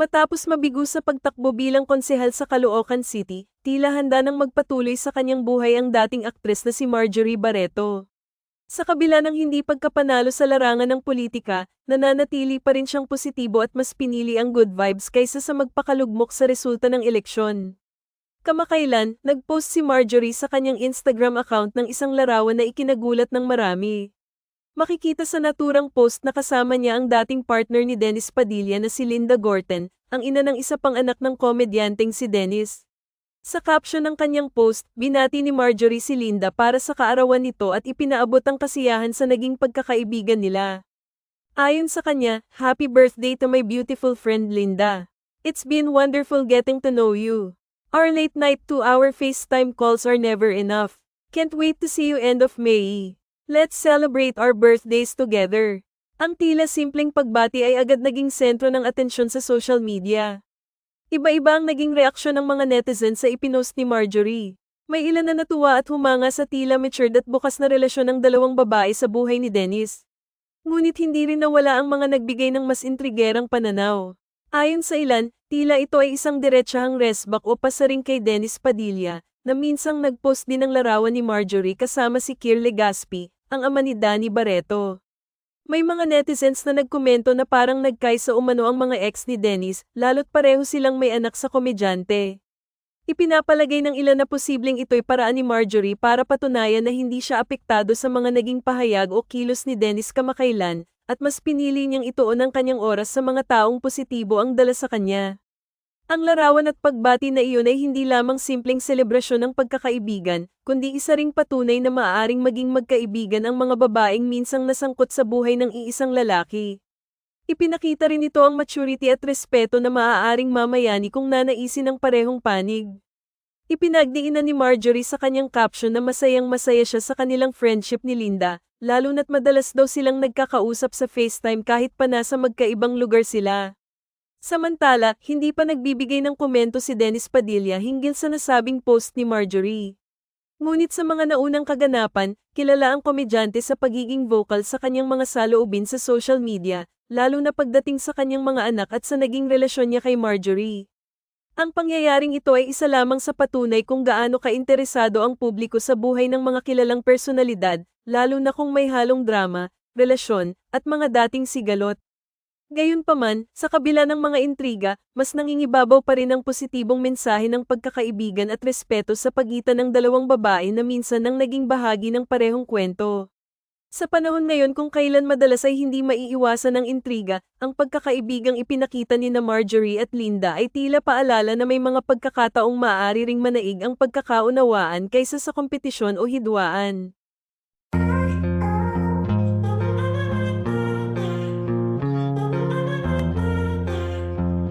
Matapos mabigo sa pagtakbo bilang konsehal sa Caloocan City, tila handa nang magpatuloy sa kanyang buhay ang dating aktres na si Marjorie Barreto. Sa kabila ng hindi pagkapanalo sa larangan ng politika, nananatili pa rin siyang positibo at mas pinili ang good vibes kaysa sa magpakalugmok sa resulta ng eleksyon. Kamakailan, nagpost si Marjorie sa kanyang Instagram account ng isang larawan na ikinagulat ng marami. Makikita sa naturang post na kasama niya ang dating partner ni Dennis Padilla na si Linda Gorten, ang ina ng isa pang anak ng komedyanteng si Dennis. Sa caption ng kanyang post, binati ni Marjorie si Linda para sa kaarawan nito at ipinaabot ang kasiyahan sa naging pagkakaibigan nila. Ayon sa kanya, Happy birthday to my beautiful friend Linda. It's been wonderful getting to know you. Our late night two-hour FaceTime calls are never enough. Can't wait to see you end of May. Let's celebrate our birthdays together. Ang tila simpleng pagbati ay agad naging sentro ng atensyon sa social media. Iba-iba ang naging reaksyon ng mga netizens sa ipinost ni Marjorie. May ilan na natuwa at humanga sa tila matured at bukas na relasyon ng dalawang babae sa buhay ni Dennis. Ngunit hindi rin nawala ang mga nagbigay ng mas intrigerang pananaw. Ayon sa ilan, tila ito ay isang diretsahang resback o pasaring kay Dennis Padilla, na minsang nagpost din ng larawan ni Marjorie kasama si Kier Legaspi, ang ama ni Danny Barreto. May mga netizens na nagkomento na parang nagkaisa umano ang mga ex ni Dennis, lalo't pareho silang may anak sa komedyante. Ipinapalagay ng ilan na posibleng ito'y paraan ni Marjorie para patunayan na hindi siya apektado sa mga naging pahayag o kilos ni Dennis kamakailan, at mas pinili niyang ituon ang kanyang oras sa mga taong positibo ang dala sa kanya. Ang larawan at pagbati na iyon ay hindi lamang simpleng selebrasyon ng pagkakaibigan, kundi isa ring patunay na maaaring maging magkaibigan ang mga babaeng minsang nasangkot sa buhay ng iisang lalaki. Ipinakita rin ito ang maturity at respeto na maaaring mamayani kung nanaisin ng parehong panig. Ipinagdiinan ni Marjorie sa kanyang caption na masayang masaya siya sa kanilang friendship ni Linda, lalo na't madalas daw silang nagkakausap sa FaceTime kahit pa nasa magkaibang lugar sila. Samantala, hindi pa nagbibigay ng komento si Dennis Padilla hinggil sa nasabing post ni Marjorie. Ngunit sa mga naunang kaganapan, kilala ang komedyante sa pagiging vocal sa kanyang mga saloobin sa social media, lalo na pagdating sa kanyang mga anak at sa naging relasyon niya kay Marjorie. Ang pangyayaring ito ay isa lamang sa patunay kung gaano kainteresado ang publiko sa buhay ng mga kilalang personalidad, lalo na kung may halong drama, relasyon, at mga dating sigalot. Gayunpaman, sa kabila ng mga intriga, mas nangingibabaw pa rin ang positibong mensahe ng pagkakaibigan at respeto sa pagitan ng dalawang babae na minsan nang naging bahagi ng parehong kwento. Sa panahon ngayon kung kailan madalas ay hindi maiiwasan ng intriga, ang pagkakaibigang ipinakita ni na Marjorie at Linda ay tila paalala na may mga pagkakataong maaari ring manaig ang pagkakaunawaan kaysa sa kompetisyon o hidwaan.